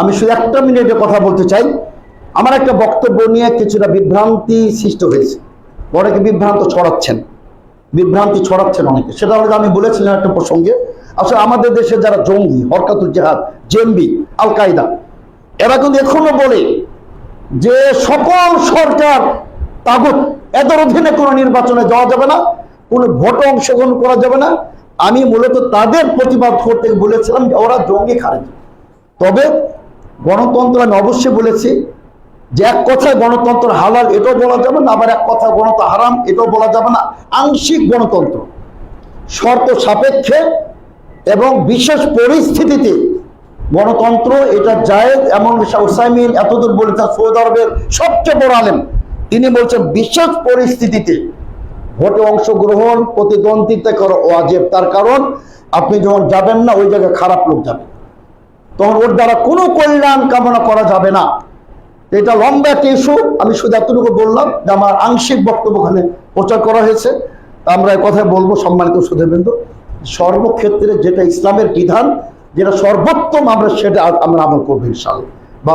আমি শুধু একটা মিনিটে কথা বলতে চাই। আমার একটা বক্তব্য নিয়ে কিছুটা বিভ্রান্তি সৃষ্টি হয়েছে। অনেকে বিভ্রান্ত ছড়াচ্ছেন। বিভ্রান্তি ছড়াচ্ছেন অনেকে। সেটা হলো আমি বলেছিলাম একটা প্রসঙ্গে, আসলে আমাদের দেশে যারা জঙ্গি, হরকাতুল জেহাদ জেমবি আল কায়দা এরা কিন্তু এখনও বলে যে সকল সরকার তাগুত, এদের অধীনে কোনো নির্বাচনে যাওয়া যাবে না, কোনো ভোটে অংশগ্রহণ করা যাবে না। আমি মূলত তাদের প্রতিবাদ করতে বলেছিলাম যে ওরা জঙ্গি খারেজ। তবে গণতন্ত্র আমি অবশ্যই বলেছি যে এক কথায় গণতন্ত্র হালাল, এটাও বলা যাবে না, আবার এক কথা গণতন্ত্র হারাম, এটাও বলা যাবে না। আংশিক গণতন্ত্র, শর্ত সাপেক্ষে এবং বিশেষ পরিস্থিতিতে গণতন্ত্র এটা জায়েজ, এমন শাহ হুসাইমিন এতদূর বলেছেন, সৌদি আরবের সবচেয়ে বড় আলেম। তিনি বলছেন, বিশেষ পরিস্থিতিতে ভোটে অংশগ্রহণ প্রতিদ্বন্দ্বিতা করা ওয়াজেব তার কারণ, আপনি যখন যাবেন না, ওই জায়গায় খারাপ লোক যাবে। তখন ওর দ্বারা কোনো কল্যাণ কামনা করা যাবে না। এটা লম্বা একটা ইস্যু আমি শুধু এতটুকু বললাম যে আমার আংশিক বক্তব্য ওখানে প্রচার করা হয়েছে। আমরা কথা বলব সম্মানিত সুদেবেন্দু সর্বক্ষেত্রে যেটা ইসলামের বিধান, যেটা সর্বোত্তম আমরা সেটা আমরা আমল করব ইনশাল্লাহ বা